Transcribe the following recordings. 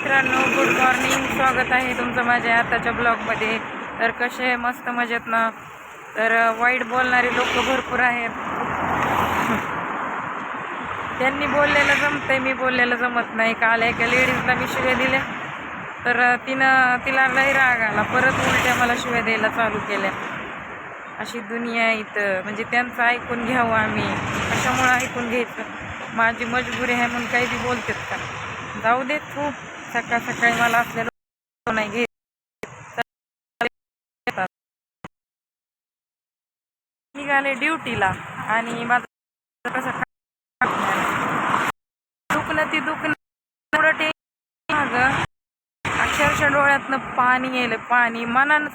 मित्रांनो good morning स्वागत आहे तुमचं माझ्या आताच्या ब्लॉगमध्ये तर कसे मस्त मजेत ना? तर वाईट बोलणारे लोक भरपूर आहेत. त्यांनी बोललेलं जमतंय मी बोललेलं जमत नाही. काल एका लेडीजला मी शिव्या दिल्या. तर तिनं तिला लई राग आला. परत उलट्या मला शिव्या द्यायला चालू केल्या. अशी दुनिया इथं. म्हणजे त्यांचं ऐकून घ्यावं आम्ही. कशामुळं ऐकून घ्यायचं? माझी मजबुरी आहे म्हणून काही बी बोलतात का? जाऊ दे खूप सकाळ सकाळी मला असलेलं नाही घेत. निघाले ड्युटीला आणि माझं कसं दुखणं ती दुखणं एवढं टेन्शन मागं अक्षरशः डोळ्यातनं पाणी येईल पाणी मनानं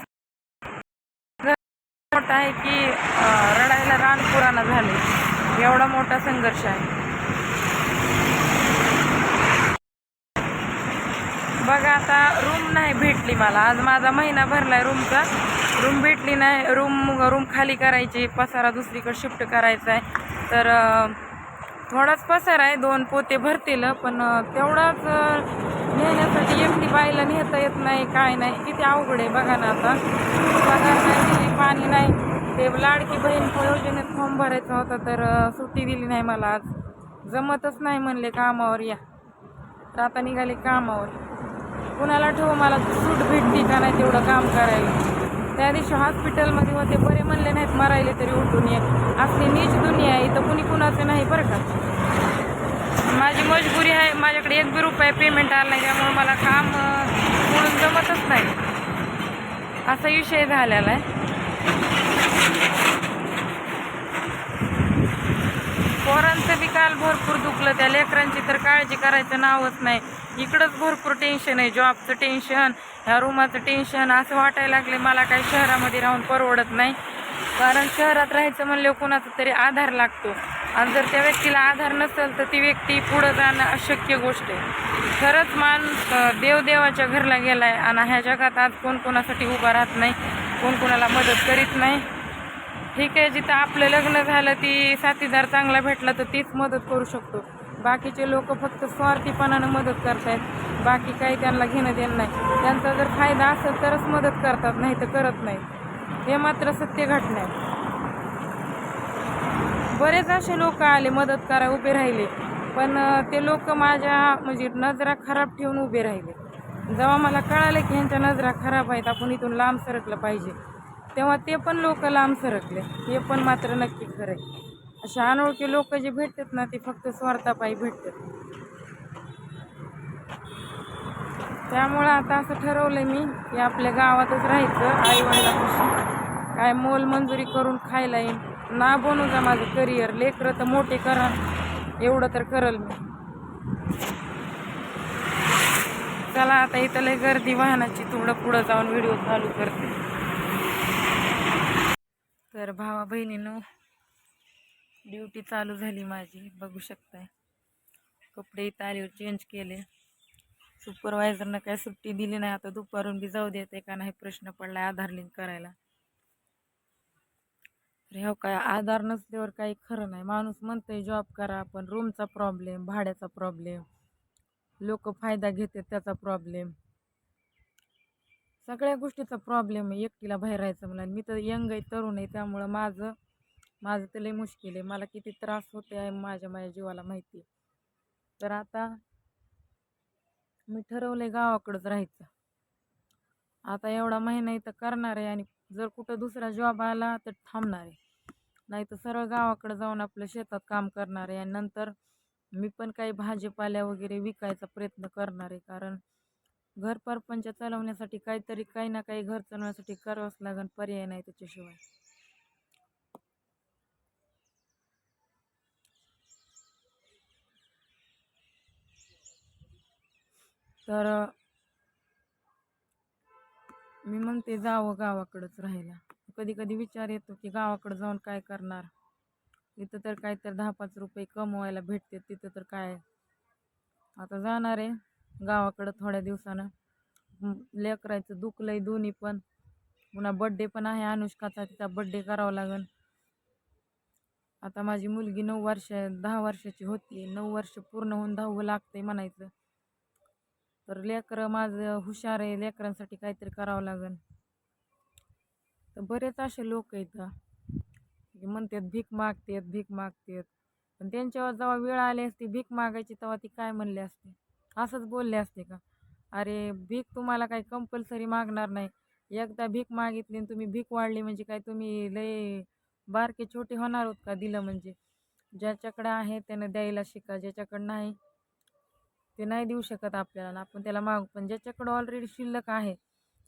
आहे की रडायला रानपुराण झाले. एवढा मोठा संघर्ष आहे. बघा आता रूम नाही भेटली मला. आज माझा महिना भरलाय रूमचा रूम भेटली नाही. रूम रूम खाली करायची. पसारा दुसरीकडे शिफ्ट करायचा आहे तर थोडाच पसारा आहे. दोन पोते भरतील पण तेवढाच नेण्यासाठी एकटी बाईला नेता येत नाही काय नाही. किती अवघड आहे बघा ना आता. पगार नाही पाणी नाही. ते लाडकी बहीण योजनेत फॉर्म भरायचा होता तर सुट्टी दिली नाही मला आज. जमतच नाही म्हणले कामावर या. तर आता निघाले कामावर. कुणाला ठेव मला सूट भेटली का नाही तेवढं काम करायला. त्या दिवशी हॉस्पिटलमध्ये होते बरे म्हणले नाहीत मरायले तरी उठून ये. असली नीच दुनिया आहे इथं कुणी कुणाचं नाही बरं का. माझी मजबुरी आहे माझ्याकडे एक बी रुपये पेमेंट आला नाही त्यामुळे मला काम म्हणून जमतच नाही. असा विषय झालेला आहे. पोरांचं बी काल भरपूर दुखलं त्या लेकरांची तर काळजी करायचं नावच नाही. इकडंच भरपूर टेन्शन आहे जॉबचं टेन्शन ह्या रूमाचं टेन्शन असं वाटायला लागले मला काही शहरामध्ये राहून परवडत नाही. कारण शहरात राहायचं म्हणल्यावर कोणाचा तरी आधार लागतो. आणि जर त्या व्यक्तीला आधार नसेल तर ती व्यक्ती पुढं जाणं अशक्य गोष्ट आहे. खरंच माणूस देवदेवाच्या घरला गेला आहे आणि ह्या जगात आज कोण कोणासाठी उभा राहत नाही कोण कोणाला मदत करीत नाही. ठीक आहे जिथं आपलं लग्न झालं ती साथीदार चांगला भेटला तर तीच मदत करू शकतो. बाकीचे लोक फक्त स्वार्थीपणानं मदत करतायत. बाकी काही त्यांना घेणं देणं नाही. त्यांचा जर फायदा असेल तरच मदत करतात नाही तर करत नाही. हे मात्र सत्य घटना आहे. बरेच असे लोक आले मदत करा उभे राहिले. पण ते लोक माझ्या म्हणजे नजरा खराब ठेवून उभे राहिले. जेव्हा मला कळालं की ह्यांच्या नजरा खराब आहेत आपण इथून लांब सरकलं पाहिजे. तेव्हा ते पण लोक लांब सरकले. हे पण मात्र नक्की खरं आहे. अशा अनोळखी लोक जे भेटतात ना ते फक्त स्वार्थापायी भेटतात. त्यामुळं आता असं ठरवलं मी की आपल्या गावातच राहायचं आई वडिलांपासून काय मोल मंजुरी करून खायला येईन. ना बनू जा माझं करिअर लेकरं तर मोठे करा. एवढं तर करल मी. चला आता इथं लय गर्दी वाहनाची. थोडं पुढं जाऊन व्हिडिओ चालू करते. तर भावा बहिणीनं ड्युटी चालू झाली माझी. बघू शकताय. कपडे इथं आल्यावर चेंज केले. सुपरवायझरनं काय सुट्टी दिली नाही. आता दुपारून बी जाऊ देते का नाही प्रश्न पडलाय आधार लिंक करायला. तर हो काय आधार नसल्यावर काही खरं नाही. माणूस म्हणतंय जॉब करा पण रूमचा प्रॉब्लेम भाड्याचा प्रॉब्लेम लोक फायदा घेतात त्याचा प्रॉब्लेम सगळ्या गोष्टीचा प्रॉब्लेम आहे एकटीला बाहेर राहायचं मला मी तर यंग आहे तरुण आहे त्यामुळं माझं माझं तर लई मुश्किल आहे. मला किती त्रास होते आहे माझ्या माझ्या जीवाला माहिती आहे. तर आता मी ठरवलंय गावाकडंच राहायचं. आता एवढा महिना इथं करणार आहे आणि जर कुठं दुसरा जॉब आला तर थांबणार आहे. नाही तर सरळ गावाकडं जाऊन आपलं शेतात काम करणार आहे आणि नंतर मी पण काही भाजीपाल्या वगैरे विकायचा प्रयत्न करणार आहे. कारण घर परपंच चालवण्यासाठी काहीतरी काही ना काही घर चालवण्यासाठी करावंच लागेल पर्याय नाही त्याच्याशिवाय. तर मी म्हणते जावं गावाकडंच राहायला. कधी कधी विचार येतो की गावाकडं जाऊन काय करणार? इथं तर काय तर दहा पाच रुपये कमवायला भेटते तिथं तर काय? आता जाणार आहे. गावाकडं थोड्या दिवसानं. हं, लेकरायचं दुखलंय दोन्ही पण. पुन्हा बड्डे पण आहे अनुष्काचा तिचा बड्डे करावा लागेल आता माझी मुलगी नऊ वर्ष दहा वर्षाची होती. नऊ वर्ष पूर्ण होऊन दहावं लागतंय म्हणायचं. तर लेकरं माझं हुशार आहे लेकरांसाठी काहीतरी करावं लागेल तर बरेच असे लोक आहेत. म्हणतात भीक मागतात भीक मागतात. पण त्यांच्यावर जेव्हा वेळ आली असती भीक मागायची तेव्हा ती काय म्हणली असते? असंच बोलले असते का? अरे भीक तुम्हाला काही कंपल्सरी मागणार नाही. एकदा भीक मागितली आणि तुम्ही भीक वाढली म्हणजे काय तुम्ही लय बारके छोटे होणार होत का दिलं म्हणजे? ज्याच्याकडे आहे त्यानं द्यायला शिका ज्याच्याकडं नाही ते नाही देऊ शकत आपल्याला आपण त्याला मागू. पण ज्याच्याकडं ऑलरेडी शिल्लक आहे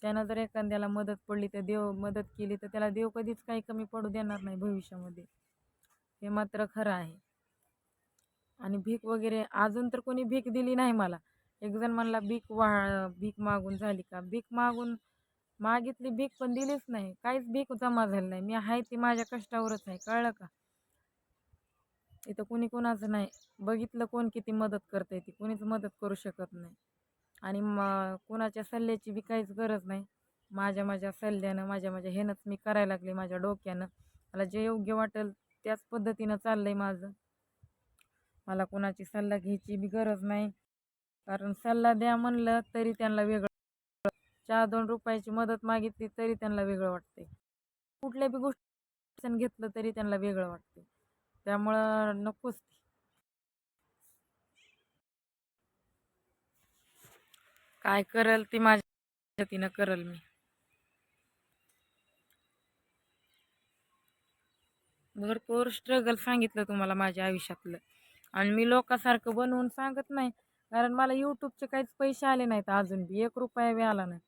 त्यानं जर एखाद्याला मदत पडली तर देव मदत केली तर त्याला देव कधीच काही कमी पडू देणार नाही भविष्यामध्ये. हे मात्र खरं आहे. आणि भीक वगैरे अजून तर कोणी भीक दिली नाही मला. एक जण म्हणला भीक वा भीक मागून झाली का? भीक मागून मागितली भीक पण दिलीच नाही. काहीच भीक जमा झाली नाही. मी आहे ती माझ्या कष्टावरच आहे. कळलं का? इथं कोणी कोणाचं नाही. बघितलं कोण किती मदत करते ती. कोणीच मदत करू शकत नाही. आणि म कोणाच्या सल्ल्याची बी काहीच गरज नाही. माझ्या माझ्या सल्ल्यानं माझ्या माझ्या ह्यानंच मी करायला लागले माझ्या डोक्यानं. मला जे योग्य वाटेल त्याच पद्धतीनं चाललं आहे माझं. मला कोणाची सल्ला घ्यायची बी गरज नाही. कारण सल्ला द्या म्हणलं तरी त्यांना वेगळं चार दोन रुपयाची मदत मागितली तरी त्यांना वेगळं वाटते कुठल्या बी गोष्टी घेतलं तरी त्यांना वेगळं वाटते त्यामुळं नकोच काय करल ती माझ्या पद्धतीनं करल मी. भरपूर स्ट्रगल सांगितलं तुम्हाला माझ्या आयुष्यातलं. आणि मी लोकांसारखं बनवून सांगत नाही. कारण मला यूट्यूबचे काहीच पैसे आले नाहीत अजून बी. एक रुपया बी आला नाही.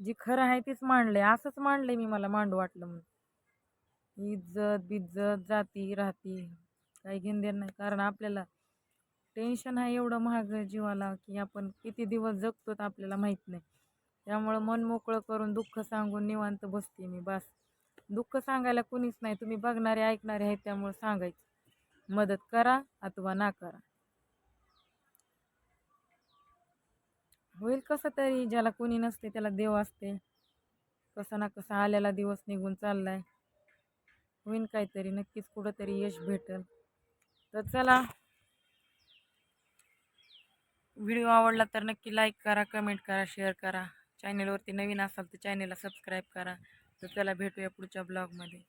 जी खरं आहे तीच मांडले. असंच मांडले मी मला मांडू वाटलं म्हणून. इज्जत बिज्जत जाती राहती. काही घेण देणं नाही. कारण आपल्याला टेन्शन आहे एवढं महाग जीवाला की आपण किती दिवस जगतो तर आपल्याला माहीत नाही. त्यामुळं मन मोकळं करून दुःख सांगून निवांत बसते मी. बस. दुःख सांगायला कुणीच नाही. तुम्ही बघणारे ऐकणारे आहेत त्यामुळं सांगायचं. मदत करा अथवा ना करा. होईल कसं तरी ज्याला कोणी नसते त्याला देव असते. कसा ना कसा आलेला दिवस निघून चाललाय. होईन काहीतरी नक्कीच कुठंतरी यश भेटल. तर चला. व्हिडिओ आवडला तर नक्की लाईक करा कमेंट करा शेअर करा. चॅनेलवरती नवीन असाल तर चॅनेलला सबस्क्राईब करा. तर चला भेटूया पुढच्या ब्लॉगमध्ये